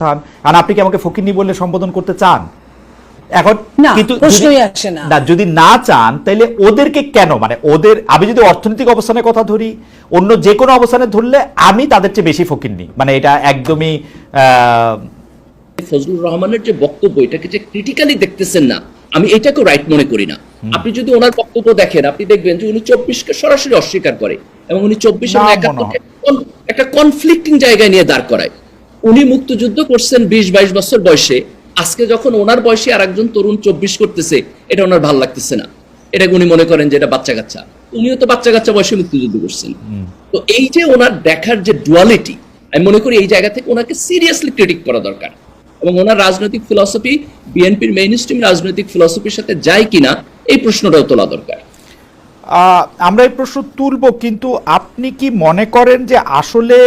চান কারণ আপনি কি আমাকে ফকিন্নি বললে সম্বোধন করতে চান? এখন কিন্তু প্রশ্নই যদি- আসে না। না যদি না চান তাহলে ওদেরকে কেন? মানে ওদের আমি যদি অর্থনৈতিক অবস্থানের কথা ধরি অন্য যে কোনো অবস্থানে ধরলে আমি তাদের চেয়ে বেশি ফকিন্নি। মানে এটা একদমই আহ, ফজলুর রহমানের যে বক্তব্য এটাকে যে ক্রিটিক্যালি দেখতেছেন না আমি এটাকেও রাইট মনে করি না। আপনি যদি ওনার বক্তব্য দেখেন আপনি দেখবেন যে উনি চব্বিশকে সরাসরি অস্বীকার করে এবং উনি চব্বিশ একটা কনফ্লিক্টিং জায়গায় নিয়ে দাঁড় করায়। উনি মুক্তিযুদ্ধ করছেন বিশ বাইশ বছর বয়সে। আজকে যখন ওনার বয়সে আর একজন তরুণ চব্বিশ করতেছে এটা ওনার ভালো লাগতেছে না। এটা উনি মনে করেন যে এটা বাচ্চা কাচ্চা। উনিও তো বাচ্চা কাচ্চা বয়সে মুক্তিযুদ্ধ করছেন। তো এই যে ওনার দেখার যে ডুয়ালিটি আমি মনে করি এই জায়গা থেকে ওনাকে সিরিয়াসলি ক্রিটিক করা দরকার। এবং ওনার রাজনৈতিক ফিলসফি বিএনপির মেইন স্ট্রিম রাজনৈতিক ফিলসফির সাথে যায় কিনা এই প্রশ্নটাও তোলা দরকার। আহ, আমরা এই প্রশ্ন তুলব কিন্তু আপনি কি মনে করেন যে আসলে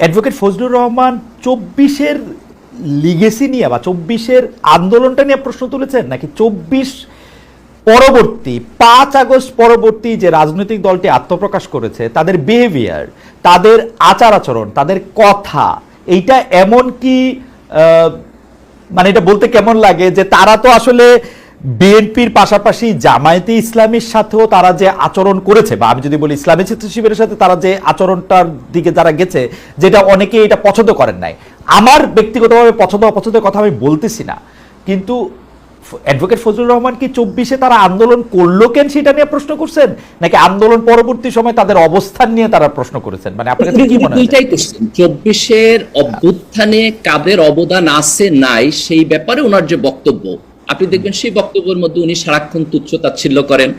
অ্যাডভোকেট ফজলুর রহমান চব্বিশের লিগেসি নিয়ে বা চব্বিশের আন্দোলনটা নিয়ে প্রশ্ন তুলেছেন? নাকি চব্বিশ পরবর্তী, পাঁচ আগস্ট পরবর্তী যে রাজনৈতিক দলটি আত্মপ্রকাশ করেছে, তাদের বিহেভিয়ার তাদের আচার আচরণ তাদের কথা, এইটা এমন কি মানে এটা বলতে কেমন লাগে যে তারা তো আসলে বিএনপির পাশাপাশি জামায়াতে ইসলামের সাথেও তারা যে আচরণ করেছে, বা আমি যদি বলি ইসলামী ছাত্র শিবিরের সাথে তারা যে আচরণটার দিকে যারা গেছে, যেটা অনেকে এটা পছন্দ করেন নাই। আমার ব্যক্তিগতভাবে পছন্দ অপছন্দের কথা আমি বলতেছি না। কিন্তু অ্যাডভোকেট ফজলুর রহমান কি চব্বিশে তারা আন্দোলন করল কেন সেটা নিয়ে প্রশ্ন করছেন? নাকি আন্দোলন পরবর্তী সময় তাদের অবস্থান নিয়ে তারা প্রশ্ন করেছেন? মানে আপনার চব্বিশের অভ্যুত্থানে কাদের অবদান আছে নাই, সেই ব্যাপারে ওনার যে বক্তব্য আপনি দেখবেন সেই বক্তব্যের মধ্যে উনি সারাক্ষণ তুচ্ছ তাচ্ছিল্য করেন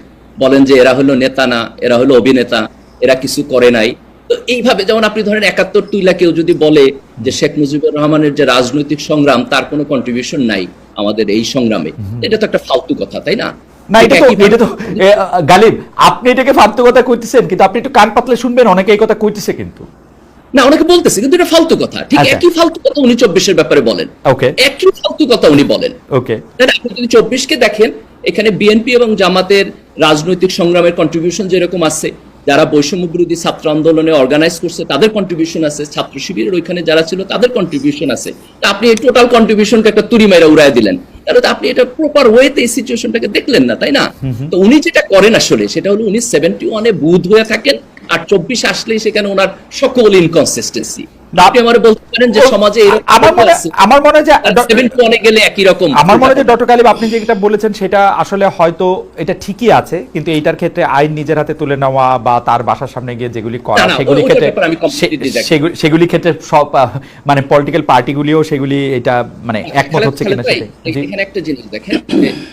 বলেন যে এরা হলো নেতা না এরা হলো অভিনেতা এরা কিছু করে নাই। তো এইভাবে যেমন আপনি ধরেন একাত্তর তুইলা কেউ যদি বলে যে শেখ মুজিবুর রহমানের যে রাজনৈতিক সংগ্রাম তার কোনো কন্ট্রিবিউশন নাই আমাদের এই সংগ্রামে। এটা তো একটা ফালতু কথা তাই না? না এটা তো এটা তো গালিব আপনি এটাকে ফালতু কথা কইতেছেন কিন্তু আপনি একটু কান পাতলে শুনবেন অনেকে এই কথা কইতেছে কিন্তু। না অনেকে বলতেছে কিন্তু এটা ফালতু কথা। ঠিক আচ্ছা। একই ফালতু কথা উনি চব্বিশের ব্যাপারে বলেন। ওকে। একই ফালতু কথা উনি বলেন। ওকে? আপনি যদি চব্বিশকে দেখেন এখানে বিএনপি এবং জামাতের রাজনৈতিক সংগ্রামের কন্ট্রিবিউশন যেরকম আছে যারা বৈষম্য বিরোধী ছাত্র আন্দোলনে অর্গানাইজ করছে তাদের কন্ট্রিবিউশন আছে। ছাত্র শিবিরের ওইখানে যারা ছিল তাদের কন্ট্রিবিউশন আছে। আপনি এই টোটাল কন্ট্রিবিউশনকে একটা তুরি মাইরা উড়াই দিলেন। তাহলে আপনি এটা প্রপার ওয়েতে এই সিচুয়েশনটাকে দেখলেন না তাই না? তো উনি যেটা করেন আসলে সেটা হলো উনি সেভেন্টি ওয়ানে বুধ হয়ে থাকেন আর চব্বিশ আসলেই সেখানে ওনার সকল ইনকনসিস্টেন্সি আপনি আমার বলতে পারেন যে সমাজে আমার মনে আমার মনে যে আর 71 এ গেলে একই রকম। আমার মনে যে ডক্টর কালিব আপনি যেটা বলেছেন সেটা আসলে হয়তো এটা ঠিকই আছে কিন্তু এইটার ক্ষেত্রে আইন নিজের হাতে তুলে নেওয়া বা তার বাসার সামনে গিয়ে যেগুলি করা সেগুলি ক্ষেত্রে। সেগুলি- ক্ষেত্রে সব মানে পলিটিক্যাল পার্টিগুলিও সেগুলি এটা মানে একমত হচ্ছে কিনা এখানে একটা জিনিস দেখেন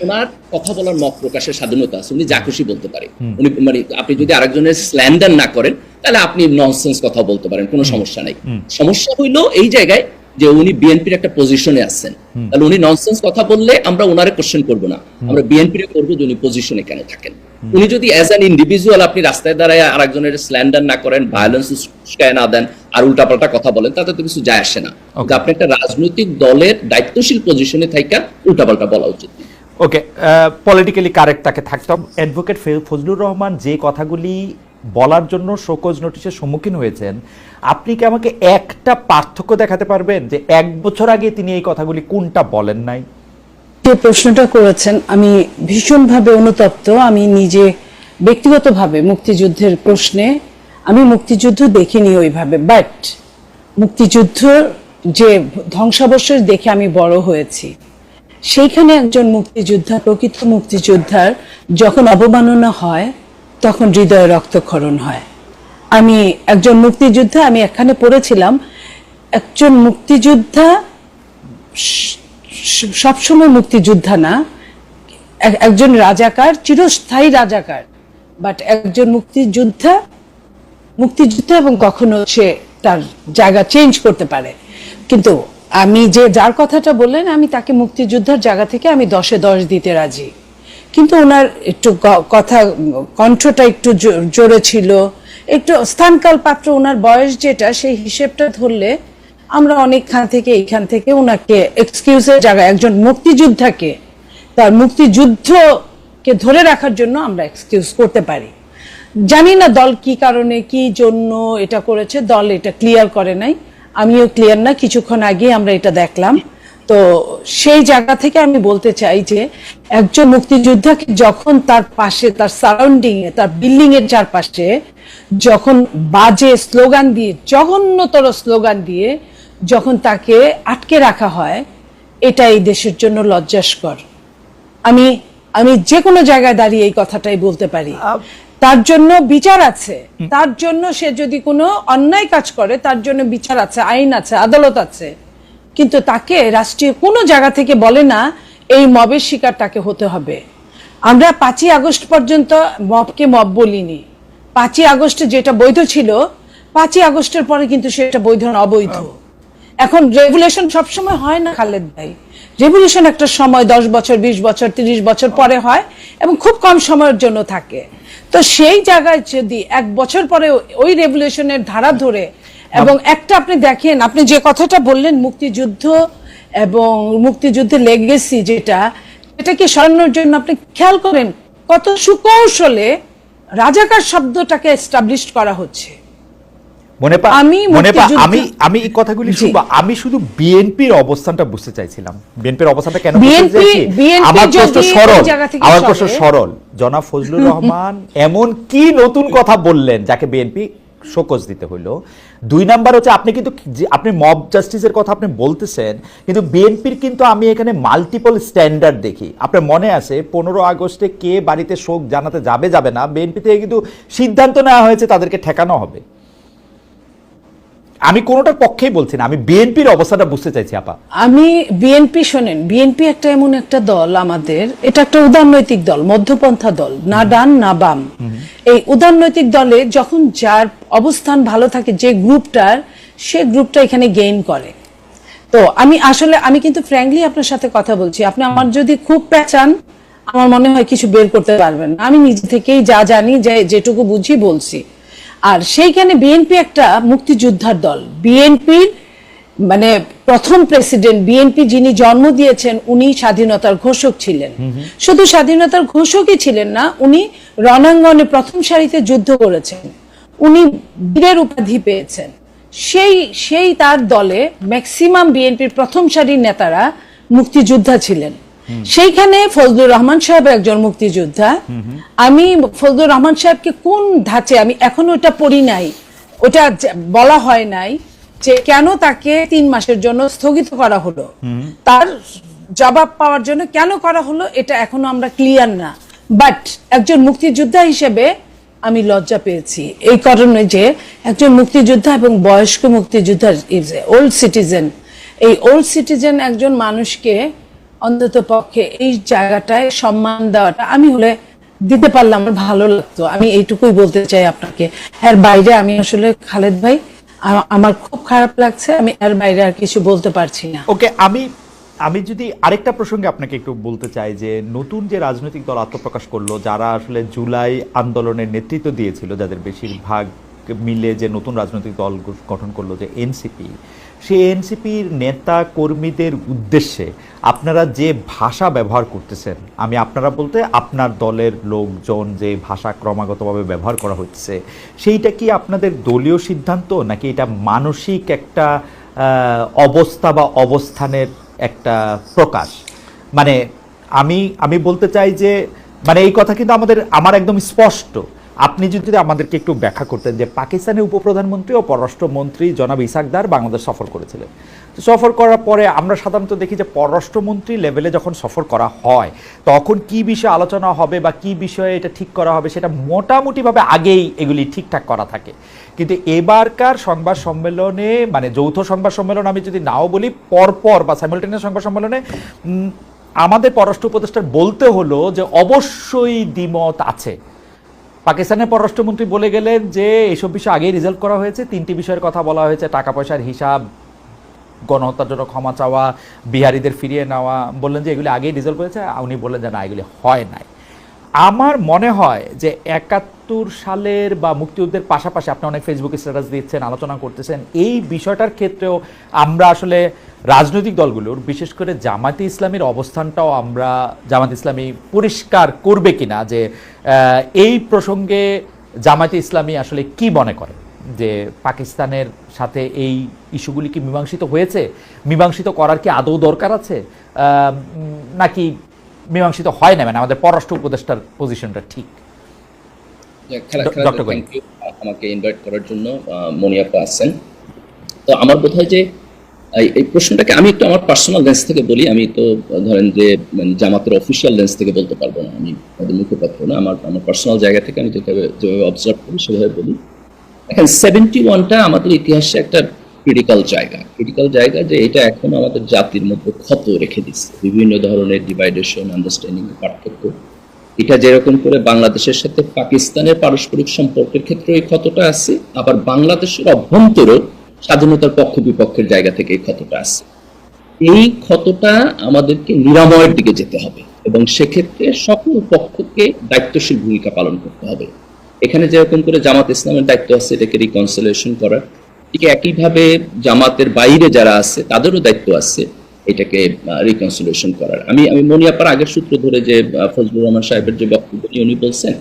ওনার কথা বলার মত প্রকাশের স্বাধীনতা আছে উনি যা খুশি বলতে পারে। উনি মানে আপনি যদি আরেকজনের স্ল্যান্ডার না করেন তাহলে আপনি ননসেন্স কথা বলতে পারেন কোনো সমস্যা নাই। সমস্যা হইল এই জায়গায় যে উনি বিএনপির একটা পজিশনে আছেন। তাহলে উনি ননসেন্স কথা বললে আমরা ওনারে কোশ্চেন করব না। আমরা বিএনপির করব যে উনি পজিশনে কেন থাকেন। উনি যদি অ্যাজ অ্যান ইন্ডিভিজুয়াল আপনি রাস্তায় দাঁড়ায় আরেকজনের স্ল্যান্ডার না করেন ভায়োলেন্স না দেন আর উল্টাপাল্টা কথা বলেন তাতে তো কিছু যায় আসে না। আপনি একটা রাজনৈতিক দলের দায়িত্বশীল পজিশনে থাইকা উল্টাপাল্টা বলা উচিত। ওকে পলিটিক্যালি কারেক্ট তাকে থাকতে হবে। অ্যাডভোকেট ফজলুর রহমান যে কথাগুলি বলার জন্য শোকজ নোটিশের সম্মুখীন হয়েছেন। আপনি কি আমাকে একটা পার্থক্য দেখাতে পারবেন যে এক বছর আগে তিনি এই কথাগুলি কোনটা বলেন নাই? যে প্রশ্নটা করেছেন, আমি ভীষণভাবে অনুতপ্ত। আমি নিজে ব্যক্তিগতভাবে মুক্তিযুদ্ধের প্রশ্নে, আমি মুক্তিযুদ্ধ দেখিনি ওইভাবে বাট মুক্তিযুদ্ধ যে ধ্বংসাবশেষ দেখে আমি বড় হয়েছি, সেইখানে একজন মুক্তিযোদ্ধা, প্রকৃত মুক্তিযোদ্ধার যখন অবমাননা হয় তখন হৃদয়ে রক্তক্ষরণ হয়। আমি একজন মুক্তিযোদ্ধা, আমি এখানে পড়েছিলাম। একজন মুক্তিযোদ্ধা সবসময় মুক্তিযোদ্ধা না। একজন রাজাকার, চিরস্থায়ী রাজাকার। বাট একজন মুক্তিযোদ্ধা মুক্তিযোদ্ধা এবং কখনো সে তার জায়গা চেঞ্জ করতে পারে। কিন্তু আমি যে, যার কথাটা বললেন, আমি তাকে মুক্তিযোদ্ধার জায়গা থেকে আমি দশে দশ দিতে রাজি। কিন্তু ওনার একটু কথা, কণ্ঠটা একটু জোরে ছিল। একটু স্থানকাল পাত্র, ওনার বয়স যেটা, সেই হিসেবটা ধরলে আমরা অনেকখান থেকে এইখান থেকে ওনাকে এক্সকিউজের জায়গায় একজন মুক্তিযোদ্ধাকে, তার মুক্তিযুদ্ধকে ধরে রাখার জন্য আমরা এক্সকিউজ করতে পারি। জানি না দল কি কারণে, কি জন্য এটা করেছে, দল এটা ক্লিয়ার করে নাই। আমিও ক্লিয়ার না, কিছুক্ষণ আগে আমরা এটা দেখলাম। তো সেই জায়গা থেকে আমি বলতে চাই যে একজন মুক্তিযোদ্ধাকে যখন তার পাশে তার সারাউন্ডিং এ তার বিল্ডিং এর চারপাশে যখন বাজে স্লোগান দিয়ে জঘন্যতর স্লোগান দিয়ে যখন তাকে আটকে রাখা হয় এটা এই দেশের জন্য লজ্জাস্কর। আমি আমি যে কোনো জায়গায় দাঁড়িয়ে এই কথাটাই বলতে পারি। তার জন্য বিচার আছে। তার জন্য সে যদি কোনো অন্যায় কাজ করে তার জন্য বিচার আছে আইন আছে আদালত আছে। কিন্তু তাকে রাষ্ট্রীয় কোনো জায়গা থেকে বলে না এই মবের শিকার তাকে হতে হবে। আমরা পাঁচই আগস্ট পর্যন্ত মবকে মব বলিনি। পাঁচই আগস্টে যেটা বৈধ ছিল পাঁচই আগস্টের পরে কিন্তু সেটা বৈধ না অবৈধ। এখন রেগুলেশন সবসময় হয় না খালেদ ভাই। রেগুলেশন একটা সময় দশ বছর বিশ বছর তিরিশ বছর পরে হয় এবং খুব কম সময়ের জন্য থাকে। তো সেই জায়গায় যদি এক বছর পরে ওই রেগুলেশনের ধারা ধরে এবং একটা আপনি দেখেন আপনি যে কথাটা বললেন মুক্তিযুদ্ধ এবং মুক্তিযুদ্ধের লেগেসি যেটা এটাকে সরানোর জন্য আপনি খেয়াল করেন কত সুকৌশলে রাজাকার শব্দটাকে এস্টাবলিশ করা হচ্ছে? মনে আমি মনে পা আমি আমি এই কথাগুলি শুনব। আমি শুধু বিএনপির অবস্থানটা বুঝতে চাইছিলাম। বিএনপির অবস্থানটা কেন আমার প্রশ্ন সরল। আমার প্রশ্ন সরল। জনাব ফজলুর রহমান এমন কি নতুন কথা বললেন যাকে বিএনপি শোকজ দিতে হইল। দুই নাম্বার হচ্ছে আপনি কিন্তু আপনি মব জাস্টিসের কথা আপনি বলতেছেন, কিন্তু বিএনপির কিন্তু আমি এখানে মাল্টিপল স্ট্যান্ডার্ড দেখি। আপনার মনে আছে, পনেরো আগস্টে কে বাড়িতে শোক জানাতে যাবে যাবে না? বিএনপি থেকে কিন্তু সিদ্ধান্ত নেওয়া হয়েছে, তাদেরকে ঠেকানো হবে। আমি কোনোটার পক্ষেই বলছি না আমি বিএনপির অবস্থাটা বুঝতে চাইছি আপা। আমি বিএনপি শোনেন বিএনপি একটা এমন একটা দল আমাদের এটা একটা উদারনৈতিক দল মধ্যপন্থা দল না ডান না বাম। এই উদারনৈতিক দলে যখন যার অবস্থান ভালো থাকে যে গ্রুপটার সে গ্রুপটা এখানে গেইন করে। তো আমি আসলে আমি কিন্তু ফ্র্যাঙ্কলি আপনার সাথে কথা বলছি আপনি আমার যদি খুব পেঁচান আমার মনে হয় কিছু বের করতে পারবেন আমি নিজে থেকেই যা জানি যে যেটুকু বুঝি বলছি। আর সেইখানে বিএনপি একটা মুক্তিযোদ্ধার দল। বিএনপির মানে প্রথম প্রেসিডেন্ট বিএনপি যিনি জন্ম দিয়েছেন উনি স্বাধীনতার ঘোষক ছিলেন। শুধু স্বাধীনতার ঘোষকই ছিলেন না উনি রণাঙ্গনে প্রথম সারিতে যুদ্ধ করেছেন। উনি বীরের উপাধি পেয়েছেন। সেই সেই তার দলে ম্যাক্সিমাম বিএনপির প্রথম সারির নেতারা মুক্তিযোদ্ধা ছিলেন। সেইখানে ফজলুর রহমান সাহেব একজন মুক্তিযোদ্ধা। আমি ফজলুর রহমান সাহেবকে কোন ধাঁচে, আমি এখনও ওটা পড়ি নাই, ওটা বলা হয় নাই যে কেন তাকে তিন মাসের জন্য স্থগিত করা হলো। তার জবাব পাওয়ার জন্য কেন করা হলো এটা এখনও আমরা ক্লিয়ার না। বাট একজন মুক্তিযোদ্ধা হিসেবে আমি লজ্জা পেয়েছি। এই কারণে যে একজন মুক্তিযোদ্ধা এবং বয়স্ক মুক্তিযোদ্ধা ইজ ওল্ড সিটিজেন এই ওল্ড সিটিজেন একজন মানুষকে অন্তত পক্ষে এই জায়গাটায় সম্মান দেওয়াটা আমি হলে দিতে পারলাম আমার ভালো লাগতো। আমি এইটুকুই বলতে চাই আপনাকে। এর বাইরে আমি আসলে খালেদ ভাই আমার খুব খারাপ লাগছে, আমি এর বাইরে আর কিছু বলতে পারছি না। ওকে, আমি আমি যদি আরেকটা প্রসঙ্গে আপনাকে একটু বলতে চাই যে, নতুন যে রাজনৈতিক দল আত্মপ্রকাশ করল, যারা আসলে জুলাই আন্দোলনের নেতৃত্ব দিয়েছিল, যাদের বেশিরভাগ মিলে যে নতুন রাজনৈতিক দল গঠন করল, যে এনসিপি, সেই এনসিপির নেতা কর্মীদের উদ্দেশ্যে আপনারা যে ভাষা ব্যবহার করতেছেন, আমি আপনারা বলতে আপনার দলের লোকজন যে ভাষা ক্রমাগতভাবে ব্যবহার করা হচ্ছে, সেইটা কি আপনাদের দলীয় সিদ্ধান্ত, নাকি এটা মানসিক একটা অবস্থা বা অবস্থানের একটা প্রকাশ? মানে আমি আমি বলতে চাই যে মানে এই কথা কিন্তু আমাদের, আমার একদম স্পষ্ট। আপনি যদি আমাদেরকে একটু ব্যাখ্যা করতেন যে পাকিস্তানের উপপ্রধানমন্ত্রী ও পররাষ্ট্রমন্ত্রী জনাব ইসাকদার বাংলাদেশ সফর করেছিলেন। সফর করার পরে আমরা সাধারণত দেখি যে পররাষ্ট্রমন্ত্রী লেভেলে যখন সফর করা হয়, তখন কি বিষয়ে আলোচনা হবে বা কি বিষয়ে এটা ঠিক করা হবে সেটা মোটামুটিভাবে আগেই এগুলি ঠিকঠাক করা থাকে। কিন্তু এবারকার সংবাদ সম্মেলনে মানে যৌথ সংবাদ সম্মেলন আমি যদি নাও বলি, পরপর বা সাইমultaneous সংবাদ সম্মেলনে আমাদের পররাষ্ট্র উপদেষ্টার বলতে হলো যে অবশ্যই দ্বিমত আছে। পাকিস্তানের পররাষ্ট্রমন্ত্রী বলে গেলেন যে, এসব বিষয় আগেই রিজাল্ভ করা হয়েছে, তিনটি বিষয়ের কথা বলা হয়েছে টাকা পয়সার হিসাব গণহত্যার জন্য ক্ষমা চাওয়া, বিহারিদের ফিরিয়ে নেওয়া, বললেন যে এগুলি আগেই রিজাল্ভ হয়েছে, উনি বললেন যে না, এগুলি হয় নাই। আমার মনে হয় যে একাত্তর সালের বা মুক্তিযুদ্ধের পাশাপাশি, আপনি অনেক ফেসবুকে স্ট্যাটাস দিচ্ছেন, আলোচনা করতেছেন, এই বিষয়টার ক্ষেত্রেও আমরা আসলে রাজনৈতিক দলগুলোর, বিশেষ করে জামাতে ইসলামীর অবস্থানটাও আমরা জামাত ইসলামী পরিষ্কার করবে কিনা, যে এই প্রসঙ্গে জামাতে ইসলামী আসলে কি মনে করে? যে পাকিস্তানের সাথে এই ইস্যুগুলি কি মীমাংসিত হয়েছে? মীমাংসিত করার কি আদৌ দরকার আছে? নাকি মীমাংসিত হয় না? মানে আমাদের পররাষ্ট্র উপদেষ্টার পজিশনটা ঠিক। আমাকে ইনভাইট করার জন্য মনিয়াপ্পা আছেন তো আমার বোধ হয় যে এই- এই প্রশ্নটাকে আমি একটু আমার পার্সোনাল লেন্স থেকে বলি। আমি তো ধরেন যে মানে জামাতের অফিসিয়াল লেন্স থেকে বলতে পারব না। আমি তাদের মুখপাত্র না। আমার আমার পার্সোনাল জায়গা থেকে আমি যেভাবে যেভাবে অবজার্ভ করি সেভাবে বলি। সেভেন্টি আমাদের ইতিহাসে একটা ক্রিটিক্যাল জায়গা। ক্রিটিক্যাল জায়গা যে এটা এখন আমাদের জাতির মধ্যে ক্ষত রেখে দিচ্ছে। বিভিন্ন ধরনের ডিভাইডেশন আন্ডারস্ট্যান্ডিং পার্থক্য। এটা যেরকম করে বাংলাদেশের সাথে পাকিস্তানের পারস্পরিক সম্পর্কের ক্ষেত্রে এই ক্ষতটা আছে, আবার বাংলাদেশের অভ্যন্তরেও স্বাধীনতার পক্ষ বিপক্ষের জায়গা থেকে এই ক্ষতটা আছে। এই ক্ষতটা আমাদেরকে নিরাময়ের দিকে যেতে হবে এবং সেক্ষেত্রে সকল পক্ষকে দায়িত্বশীল ভূমিকা পালন করতে হবে। এখানে যেরকম করে জামাত ইসলামের দায়িত্ব আছে, এটাকে রিকনসিলেশন করার। ঠিক একইভাবে জামাতের বাইরে যারা আছে, তাদেরও দায়িত্ব আছে এটাকে রিকনসিলেশন করার। আমি আমি মনিয়াপার আগের সূত্র ধরে যে ফজলুর রহমান সাহেবের যে বক্তব্য উনি বলছেন,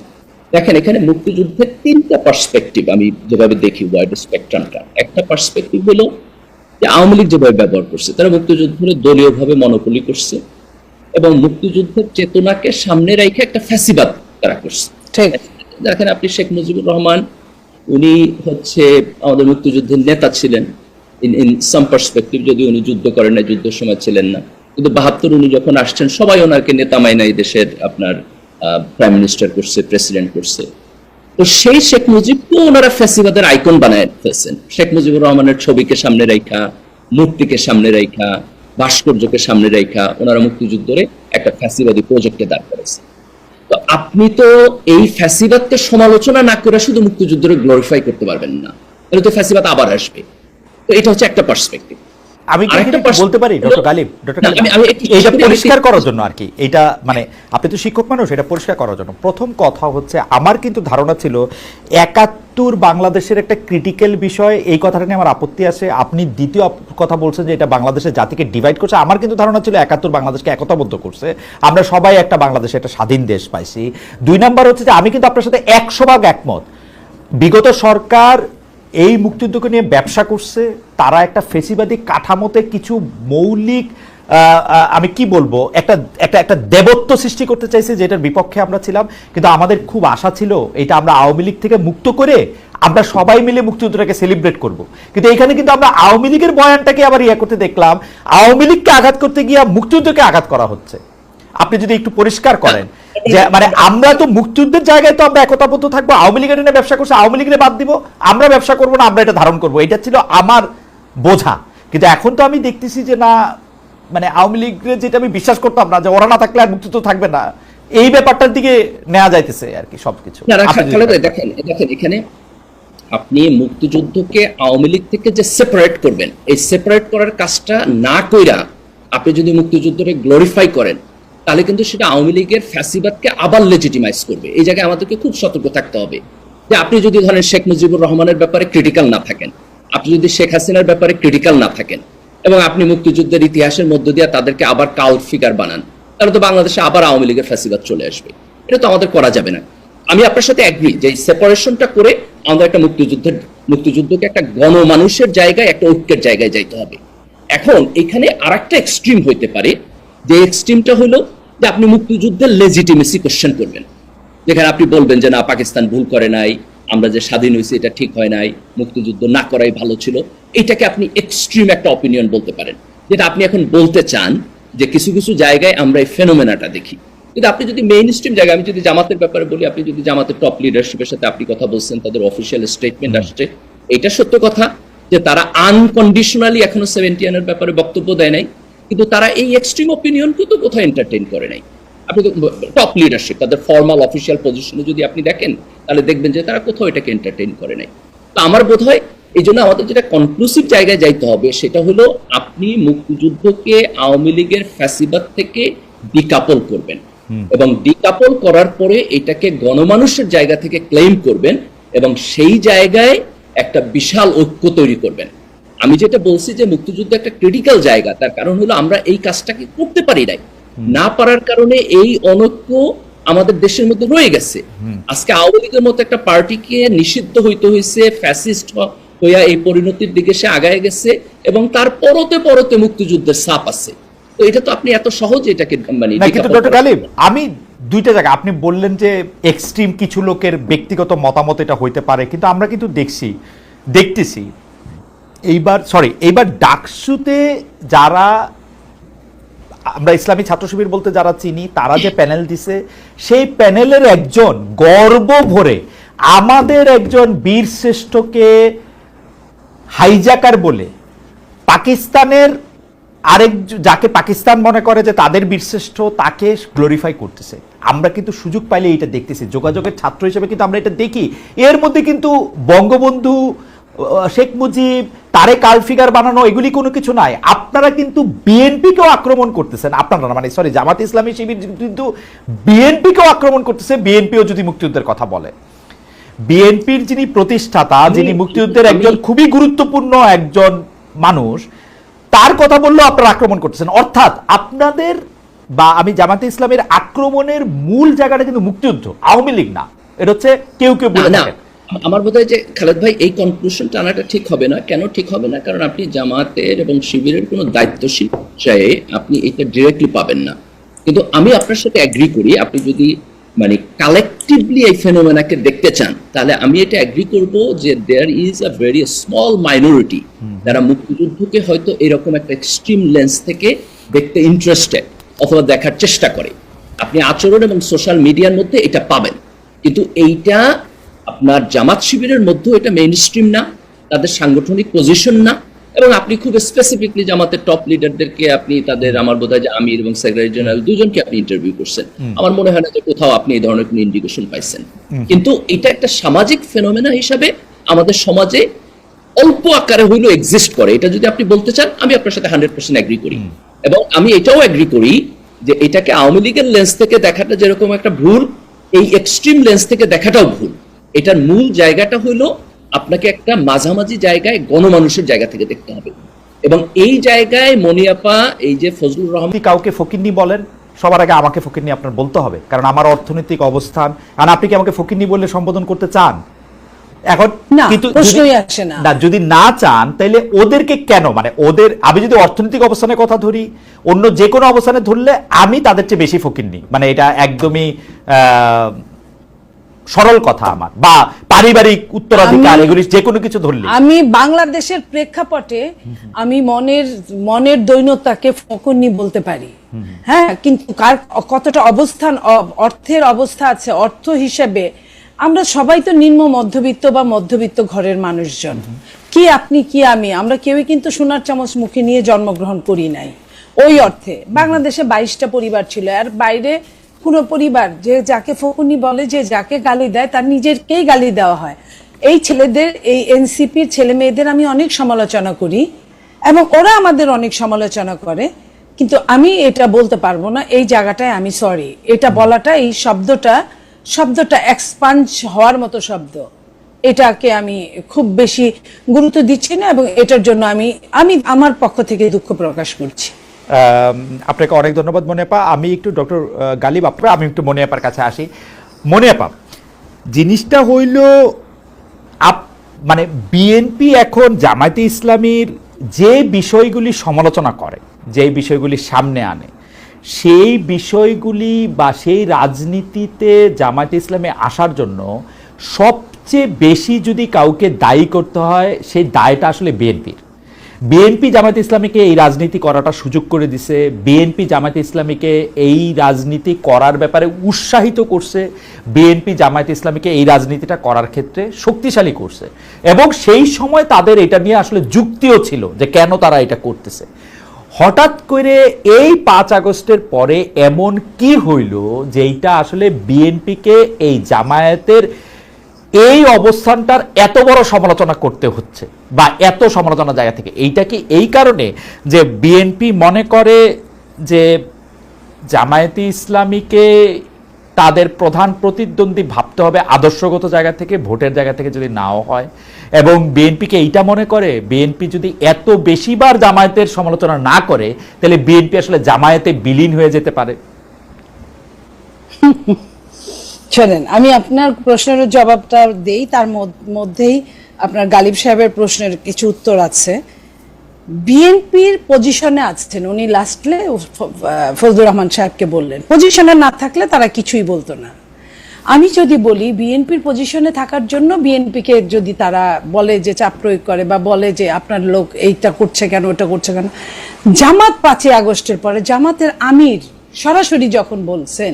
দেখেন এখানে মুক্তিযুদ্ধের তিনটা পার্সপেক্টিভ আমি যেভাবে দেখি ওয়াইড স্পেকট্রামটা একটা পার্সপেক্টিভ হলো যে আওয়ামী লীগ যেভাবে ব্যবহার করছে, তারা মুক্তিযুদ্ধের দলীয়ভাবে মনোপলি করছে এবং মুক্তিযুদ্ধের চেতনাকে সামনে রেখে একটা ফ্যাসিবাদ তারা করছে। ঠিক। দেখেন আপনি শেখ মুজিবুর রহমান, উনি হচ্ছে আমাদের মুক্তিযুদ্ধের নেতা ছিলেন ইন ইন সাম পার্সপেক্টিভ যদি উনি যুদ্ধ করেন না যুদ্ধের সময় ছিলেন না। কিন্তু বাহাত্তর উনি যখন আসছেন, সবাই ওনাকে নেতা মাইনা এই দেশের আপনার প্রাইম মিনিস্টার করছে প্রেসিডেন্ট করছে। তো সেই শেখ মুজিবকেও ওনারা ফ্যাসিবাদের আইকন বানায় ফেলছেন। শেখ মুজিবুর রহমানের ছবিকে সামনে রাখা মূর্তিকে সামনে রাখা ভাস্কর্যকে সামনে রাখা ওনারা মুক্তিযুদ্ধরে একটা ফ্যাসিবাদী প্রজেক্টে দাঁড় করেছে। আপনি তো এই ফ্যাসিবাদকে সমালোচনা না করে শুধু মুক্তিযুদ্ধকে গ্লোরিফাই করতে পারবেন না। তাহলে তো ফ্যাসিবাদ আবার আসবে। তো এটা হচ্ছে একটা পার্সপেক্টিভ আমি বলতে পারি ডক্টর গালিব? ডক্টর গালিব এইটা পরিষ্কার করার জন্য আর কি। এটা মানে আপনি তো শিক্ষক মানুষ এটা পরিষ্কার করার জন্য। প্রথম কথা হচ্ছে আমার কিন্তু ধারণা ছিল একাত্তর বাংলাদেশের একটা ক্রিটিক্যাল বিষয় এই কথাটা নিয়ে আমার আপত্তি আছে। আপনি দ্বিতীয় কথা বলছেন যে এটা বাংলাদেশের জাতিকে ডিভাইড করছে। আমার কিন্তু ধারণা ছিল একাত্তর বাংলাদেশকে একতাবদ্ধ করছে। আমরা সবাই একটা বাংলাদেশে একটা স্বাধীন দেশ পাইছি। দুই নাম্বার হচ্ছে যে আমি কিন্তু আপনার সাথে একশো ভাগ একমত। বিগত সরকার এই মুক্তিযুদ্ধকে নিয়ে ব্যবসা করছে, তারা একটা ফেসিবাদী কাঠামোতে কিছু মৌলিক আমি কি বলব, একটা একটা একটা দেবত্ব সৃষ্টি করতে চাইছে যেটার বিপক্ষে আমরা ছিলাম। কিন্তু আমাদের খুব আশা ছিল এটা আমরা আওয়ামী লীগ থেকে মুক্ত করে আমরা সবাই মিলে মুক্তিযুদ্ধটাকে সেলিব্রেট করব। কিন্তু এখানে কিন্তু আমরা আওয়ামী লীগের বয়ানটাকে আবার ইয়ে করতে দেখলাম, আওয়ামী লীগকে আঘাত করতে গিয়ে মুক্তিযুদ্ধকে আঘাত করা হচ্ছে। আপনি যদি একটু পরিষ্কার করেন মানে আমরা তো মুক্তিযুদ্ধের জায়গায় তো আমরা একতাবদ্ধ থাকব আওয়ামী লীগের নিয়ে ব্যবসা করছে আওয়ামী লীগের বাদ দিব আমরা ব্যবসা করব না আমরা এটা ধারণ করব। এটা ছিল আমার বোঝা। কিন্তু এখন তো আমি দেখতেছি যে না মানে আওয়ামী লীগের যেটা আমি বিশ্বাস করতাম না যে ওরা না থাকলে আর মুক্তিযুদ্ধ থাকবে না এই ব্যাপারটার দিকে নেওয়া যাইতেছে আর কি সবকিছু। দেখেন দেখেন এখানে আপনি মুক্তিযুদ্ধকে আওয়ামী লীগ থেকে যে সেপারেট করবেন এই সেপারেট করার কাজটা না কইরা আপনি যদি মুক্তিযুদ্ধকে গ্লোরিফাই করেন তাহলে কিন্তু সেটা আওয়ামী লীগের ফ্যাসিবাদকে আবার লেজিটিমাইজ করবে। এই জায়গায় আমাদেরকে খুব সতর্ক থাকতে হবে যে আপনি যদি ধরেন শেখ মুজিবুর রহমানের ব্যাপারে ক্রিটিক্যাল না থাকেন, আপনি যদি শেখ হাসিনার ব্যাপারে ক্রিটিক্যাল না থাকেন এবং আপনি মুক্তিযুদ্ধের ইতিহাসের মধ্য দিয়ে তাদেরকে আবার কাউট ফিগার বানান, তাহলে তো বাংলাদেশে আবার আওয়ামী লীগের ফ্যাসিবাদ চলে আসবে। এটা তো আমাদের করা যাবে না। আমি আপনার সাথে অ্যাগ্রি যে সেপারেশনটা করে আমাদের একটা মুক্তিযুদ্ধের, মুক্তিযুদ্ধকে একটা গণমানুষের জায়গায়, একটা ঐক্যের জায়গায় যাইতে হবে। এখন এখানে আর একটা এক্সট্রিম হইতে পারে, যে এক্সট্রিমটা হলো যে আপনি মুক্তিযুদ্ধের লেজিটিমেসি কোশ্চেন করবেন। যেখানে আপনি বলবেন যে না পাকিস্তান ভুল করে নাই আমরা যে স্বাধীন হয়েছি এটা ঠিক হয় নাই মুক্তিযুদ্ধ না করাই ভালো ছিল। এটাকে আপনি এক্সট্রিম একটা অপিনিয়ন বলতে পারেন। যেটা আপনি এখন বলতে চান যে কিছু কিছু জায়গায় আমরা এই ফেনোমেনাটা দেখি। কিন্তু আপনি যদি মেইন স্ট্রিম জায়গায় আমি যদি জামাতের ব্যাপারে বলি আপনি যদি জামাতের টপ লিডারশিপের সাথে আপনি কথা বলছেন তাদের অফিসিয়াল স্টেটমেন্ট আসছে এটা সত্য কথা যে তারা আনকন্ডিশনালি এখনও সেভেন্টিয়ানের ব্যাপারে বক্তব্য দেয় নাই। কিন্তু তারা এই এক্সট্রিম অপিনিয়নকে তো কোথাও এন্টারটেইন করে নাই। আপনি টপ লিডারশিপ তাদের ফর্মাল অফিসিয়াল পজিশনে যদি আপনি দেখেন তাহলে দেখবেন যে তারা কোথাও এটাকে এন্টারটেইন করে নাই। তো আমার বোধ হয় এই জন্য আমাদের যেটা কনক্লুসিভ জায়গায় যাইতে হবে সেটা হলো আপনি মুক্তিযুদ্ধকে আওয়ামী লীগের ফ্যাসিবাদ থেকে ডিকাপল করবেন। এবং ডিকাপল করার পরে এটাকে গণমানুষের জায়গা থেকে ক্লেম করবেন এবং সেই জায়গায় একটা বিশাল ঐক্য তৈরি করবেন। আমি যেটা বলছি যে মুক্তিযুদ্ধ একটা ক্রিটিক্যাল জায়গা তার কারণ হলো আমরা এই কাজটাকে করতে পারি নাই। না পারার কারণে এই অনৈক্য আমাদের দেশের মধ্যে রয়ে গেছে। আজকে আওয়ামী লীগের মতো একটা পার্টিকে নিষিদ্ধ হইতে হয়েছে ফ্যাসিস্ট হইয়া এই পরিণতির দিকে সে আগায় গেছে এবং তার পরতে পরতে মুক্তিযুদ্ধের ছাপ আছে। তো এটা তো আপনি এত সহজে এটাকে মানে কিন্তু ডক্টর গালিব আমি দুইটা জায়গা আপনি বললেন যে এক্সট্রিম কিছু লোকের ব্যক্তিগত মতামত এটা হইতে পারে কিন্তু আমরা কিন্তু দেখছি দেখতেছি এইবার সরি এইবার ডাকসুতে যারা, আমরা ইসলামী ছাত্র শিবির বলতে যারা চিনি, তারা যে প্যানেল দিছে, সেই প্যানেলের একজন গর্ব ভরে আমাদের একজন বীর শ্রেষ্ঠকে হাইজাকার বলে পাকিস্তানের আরেক, যাকে পাকিস্তান মনে করে যে তাদের বীরশ্রেষ্ঠ তাকে গ্লোরিফাই করতেছে। আমরা কিন্তু সুযোগ পাইলে এটা দেখতেছি। যোগাযোগের ছাত্র হিসেবে কিন্তু আমরা এটা দেখি। এর মধ্যে কিন্তু বঙ্গবন্ধু শেখ মুজিব তারে কাল ফিগার বানানো এগুলি কোনো কিছু নাই। আপনারা কিন্তু বিএনপিকেও আক্রমণ করতেছেন। আপনারা মানে সরি জামাত ইসলামী শিবির কিন্তু বিএনপিকেও আক্রমণ করতেছে বিএনপিও যদি মুক্তিযুদ্ধের কথা বলে। বিএনপির যিনি প্রতিষ্ঠাতা যিনি মুক্তিযুদ্ধের একজন খুবই গুরুত্বপূর্ণ একজন মানুষ তার কথা বললেও আপনারা আক্রমণ করতেছেন। অর্থাৎ আপনাদের বা আমি জামাতে ইসলামের আক্রমণের মূল জায়গাটা কিন্তু মুক্তিযুদ্ধ আওয়ামী লীগ না। এটা হচ্ছে কেউ কেউ বলে থাকেন। আমার বোধ হয় যে খালেদ ভাই এই কনক্লুশন টানাটা ঠিক হবে না। কেন ঠিক হবে না? কারণ আপনি জামাতের এবং শিবিরের কোনো দায়িত্বশীল পর্যায়ে আপনি এটা ডিরেক্টলি পাবেন না। কিন্তু আমি আপনার সাথে অ্যাগ্রি করি আপনি যদি মানে কালেকটিভলি এই ফেনোমেনাকে দেখতে চান তাহলে আমি এটা অ্যাগ্রি করব যে there is a very small minority যারা মুক্তিযুদ্ধকে হয়তো এরকম একটা এক্সট্রিম লেন্স থেকে দেখতে ইন্টারেস্টেড অথবা দেখার চেষ্টা করে। আপনি আচরণ এবং সোশ্যাল মিডিয়ার মধ্যে এটা পাবেন। কিন্তু এইটা আপনার জামাত শিবিরের মধ্যেও এটা মেইন স্ট্রিম না তাদের সাংগঠনিক পজিশন না এবং আপনি খুব স্পেসিফিকলি জামাতের টপ লিডারদেরকে আপনি তাদের আমার বোধ হয় যে আমির এবং সেক্রেটারি জেনারেল দুজনকে আপনি ইন্টারভিউ করছেন। আমার মনে হয় না যে কোথাও আপনি এই ধরনের কোনো ইন্ডিকেশন পাইছেন। কিন্তু এটা একটা সামাজিক ফেনোমেনা হিসাবে আমাদের সমাজে অল্প আকারে হইলেও এক্সিস্ট করে। এটা যদি আপনি বলতে চান আমি আপনার সাথে হান্ড্রেড পার্সেন্ট অ্যাগ্রি করি। এবং আমি এটাও অ্যাগ্রি করি যে এটাকে আওয়ামী লীগের লেন্স থেকে দেখাটা যেরকম একটা ভুল এই এক্সট্রিম লেন্স থেকে দেখাটাও ভুল। এটার মূল জায়গাটা হলো আপনাকে একটা মাঝামাঝি জায়গায় গণমানুষের জায়গা থেকে দেখতে হবে। এবং এই জায়গায় মনিয়াপা এই যে ফজলুর রহমান কাউকে ফকিরনি বলেন সবার আগে আমাকে ফকিরনি আপনার বলতে হবে। কারণ আমার অর্থনৈতিক অবস্থান আর আপনি কি আমাকে ফকিরনি বললে সম্বোধন করতে চান? এখন কিন্তু যদি- না। না যদি না চান তাহলে ওদেরকে কেন? মানে ওদের আমি যদি অর্থনৈতিক অবস্থানের কথা ধরি অন্য যে কোনো অবস্থানে ধরলে আমি তাদের চেয়ে বেশি ফকিরনি মানে এটা একদমই আহ, সরল কথা আমার বা পারিবারিক উত্তরাধিকার এগুলি যে কোনো কিছু ধরলে আমি বাংলাদেশের প্রেক্ষাপটে আমি মনের মনের দৈন্যতাকে ফকন্নি বলতে পারি। হ্যাঁ কিন্তু কার কতটা অবস্থান অর্থের অবস্থা আছে অর্থ হিসেবে আমরা সবাই তো নিম্ন মধ্যবিত্ত বা মধ্যবিত্ত ঘরের মানুষজন। কি আপনি কি আমি? আমরা কেউই কিন্তু সোনার চামচ মুখে নিয়ে জন্মগ্রহণ করি নাই। ওই অর্থে। বাংলাদেশে বাইশটা পরিবার ছিল আর বাইরে কোনো পরিবার, যে যাকে ফকুনি বলে, যে যাকে গালি দেয়, তার নিজেরকেই গালি দেওয়া হয়। এই ছেলেদের, এই এনসিপির ছেলে মেয়েদের আমি অনেক সমালোচনা করি এবং ওরা আমাদের অনেক সমালোচনা করে, কিন্তু আমি এটা বলতে পারব না, এই জায়গাটায় আমি সরি এটা বলাটা, এই শব্দটা শব্দটা এক্সপান্স হওয়ার মতো শব্দ। এটাকে আমি খুব বেশি গুরুত্ব দিচ্ছি না এবং এটার জন্য আমি আমি আমার পক্ষ থেকে দুঃখ প্রকাশ করছি। আপনাকে অনেক ধন্যবাদ, মনিয়াপা। আমি একটু ডক্টর গালিব আপা আমি একটু মনিয়াপার কাছে আসি। মনিয়াপা, জিনিসটা হইল আপ মানে বিএনপি এখন জামায়াতে ইসলামীর যে বিষয়গুলি সমালোচনা করে, যে বিষয়গুলি সামনে আনে, সেই বিষয়গুলি বা সেই রাজনীতিতে জামায়াতে ইসলামে আসার জন্য সবচেয়ে বেশি যদি কাউকে দায়ী করতে হয়, সেই দায়টা আসলে বিএনপির। বিএনপি জামায়াত ইসলামীকে এই রাজনীতি করাটা সুযোগ করে দিছে। বিএনপি জামায়াত ইসলামীকে এই রাজনীতি করার ব্যাপারে উৎসাহিত করছে। বিএনপি জামায়াত ইসলামীকে এই রাজনীতিটা করার ক্ষেত্রে শক্তিশালী করছে। এবং সেই সময় তাদের এটা নিয়ে আসলে যুক্তিও ছিল যে কেন তারা এটা করতেছে। হঠাৎ করে এই পাঁচ আগস্টের পরে এমন কি হইল যেইটা আসলে বিএনপিকে এই জামায়াতের এই অবস্থানটার এত বড় সমালোচনা করতে হচ্ছে বা এত সমালোচনা জায়গা থেকে। এইটা কি এই কারণে যে বিএনপি মনে করে যে জামায়াতে ইসলামীকে তাদের প্রধান প্রতিদ্বন্দ্বী ভাবতে হবে আদর্শগত জায়গা থেকে, ভোটের জায়গা থেকে যদি নাও হয়? এবং বিএনপিকে এইটা মনে করে, বিএনপি যদি এত বেশিবার জামায়াতের সমালোচনা না করে, তাহলে বিএনপি আসলে জামায়াতে বিলীন হয়ে যেতে পারে? শোনেন, আমি আপনার প্রশ্নের জবাবটা দেই, তার মধ্যেই আপনার গালিব সাহেবের প্রশ্নের কিছু উত্তর আছে। বিএনপির পজিশনে আছেন উনি লাস্টলে ফজলুর রহমান সাহেবকে বললেন। পজিশনে না থাকলে তারা কিছুই বলতো না। আমি যদি বলি, বিএনপির পজিশনে থাকার জন্য বিএনপিকে যদি তারা বলে যে চাপ প্রয়োগ করে বা বলে যে আপনার লোক এইটা করছে কেন, ওটা করছে কেন, জামাত পাঁচই আগস্টের পরে জামাতের আমির সরাসরি যখন বলছেন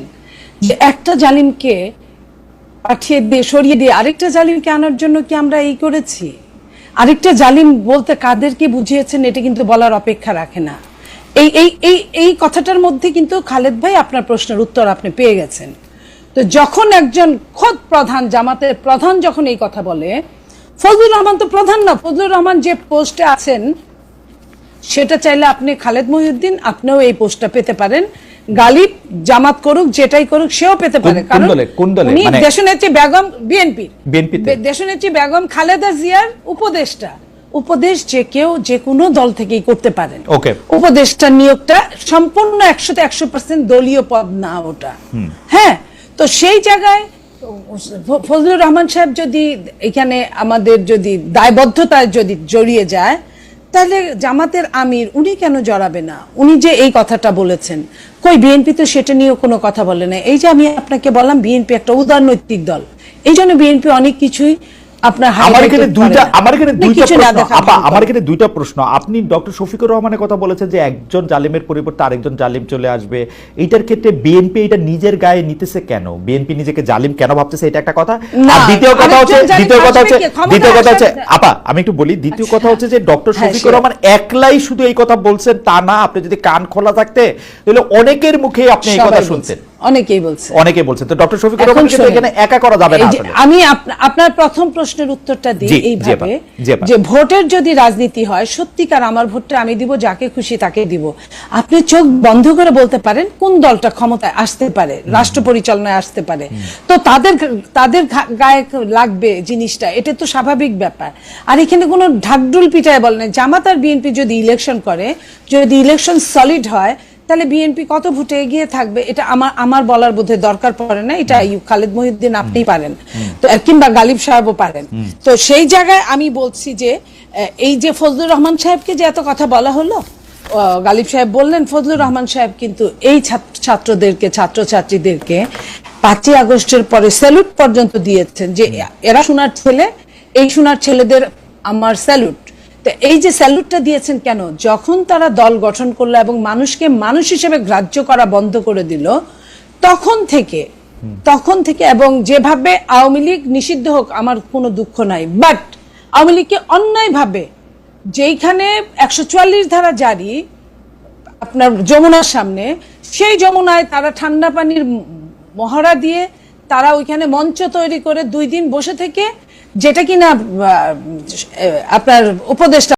যে একটা জালিমকে পাঠিয়ে দিয়ে, সরিয়ে দিয়ে আরেকটা জালিমকে আনার জন্য কি আমরা এই করেছি? আরেকটা জালিম বলতে কাদেরকে বুঝিয়েছেন এটা কিন্তু বলার অপেক্ষা রাখে না। এই এই এই এই কথাটার মধ্যে কিন্তু খালেদ ভাই আপনার প্রশ্নের উত্তর আপনি পেয়ে গেছেন। তো যখন একজন খোদ প্রধান জামাতের প্রধান যখন এই কথা বলে, ফজলুর রহমান তো প্রধান না, ফজলুর রহমান যে পোস্টে আছেন, সেটা চাইলে আপনি খালেদ মহিউদ্দিন, আপনিও এই পোস্টটা পেতে পারেন। গালিব জামাত করুক যেটাই করুক সেও পেতে পারে দলে? উনি মানে- দেশনেত্রী বেগম বিএনপি? দেশনেত্রী বেগম খালেদা জিয়ার উপদেষ্টা উপদেশ যে কেউ যে কোনো দল থেকেই করতে পারেন Okay. উপদেষ্টা নিয়োগটা সম্পূর্ণ একশোতে একশো পার্সেন্ট দলীয় পদ না ওটা হ্যাঁ তো সেই জায়গায় ফজলুর রহমান সাহেব যদি এখানে আমাদের যদি দায়বদ্ধতায় যদি জড়িয়ে যায় তাহলে জামাতের আমির, উনি কেন জড়াবে না? উনি যে এই কথাটা বলেছেন। কই, বিএনপি তো সেটা নিয়েও কোনো কথা বলে না। এই যে আমি আপনাকে বললাম, বিএনপি একটা উদারনৈতিক দল। এই জন্য বিএনপি অনেক কিছুই আপনার আমার এখানে দুইটা আমার এখানে দুইটা প্রশ্ন। আপা আমার এখানে দুইটা প্রশ্ন। আপনি ডক্টর শফিকুর রহমানের কথা বলেছেন যে একজন জালিমের পরিবর্তে আরেকজন জালিম চলে আসবে। এইটার ক্ষেত্রে বিএনপি এটা নিজের গায়ে নিতেছে কেন? বিএনপি নিজেকে জালিম কেন ভাবতেছে? এটা একটা কথা। আর দ্বিতীয় কথা হচ্ছে দ্বিতীয় কথা হচ্ছে দ্বিতীয় কথা হচ্ছে আপা আমি একটু বলি। দ্বিতীয় কথা হচ্ছে যে ডক্টর হ্যাঁ, শফিকুর রহমান একলাই শুধু এই কথা বলছেন তা না আপনি যদি কান খোলা থাকতে তাহলে অনেকের মুখে আপনি এই কথা শুনছেন অনেকেই বলছে। অনেকে বলছেন তো ডক্টর শফিকুর এখন রহমানকে তো শোনেন, এখানে একা করা যাবে না আমি আপনার প্রথম প্রশ্নের উত্তরটা দিই এইভাবে। যে ভোটের যদি রাজনীতি হয় সত্যিকার আমার ভোটটা আমি দিব যাকে খুশি তাকে দিব। আপনি চোখ বন্ধ করে বলতে পারেন কোন দলটা ক্ষমতায় আসতে পারে রাষ্ট্র পরিচালনায় আসতে পারে। তো তাদের তাদের গায়ে লাগবে জিনিসটা এটা তো স্বাভাবিক ব্যাপার। আর এখানে কোনো ঢাকডুল পিটায় বলে না। জামাত আর বিএনপি যদি ইলেকশন করে যদি ইলেকশন সলিড হয় তাহলে বিএনপি কত ভোটে এগিয়ে থাকবে? এটা আমার আমার বলার বোধহয় দরকার পড়ে না। এটা খালেদ মহিউদ্দিন আপনিই পারেন। তো কিংবা গালিব সাহেবও পারেন। তো সেই জায়গায় আমি বলছি যে এই যে ফজলুর রহমান সাহেবকে যে এত কথা বলা হলো গালিব সাহেব বললেন ফজলুর রহমান সাহেব কিন্তু এই ছাত্র- ছাত্রদেরকে ছাত্রছাত্রীদেরকে পাঁচই আগস্টের পরে স্যালুট পর্যন্ত দিয়েছেন যে এরা সোনার ছেলে এই সোনার ছেলেদের আমার স্যালুট। তো এই যে স্যালুটটা দিয়েছেন কেন? যখন তারা দল গঠন করল এবং মানুষকে মানুষ হিসেবে গ্রাহ্য করা বন্ধ করে দিল, তখন থেকে তখন থেকে এবং যেভাবে আওয়ামী লীগ নিষিদ্ধ হোক, আমার কোনো দুঃখ নাই। বাট আওয়ামী লীগকে অন্যায়ভাবে যেইখানে একশো চুয়াল্লিশ ধারা জারি, আপনার যমুনার সামনে, সেই যমুনায় তারা ঠান্ডা পানির মহড়া দিয়ে তারা ওইখানে মঞ্চ তৈরি করে দুই দিন বসে থেকে যেটা কিনা আপনার উপদেষ্টা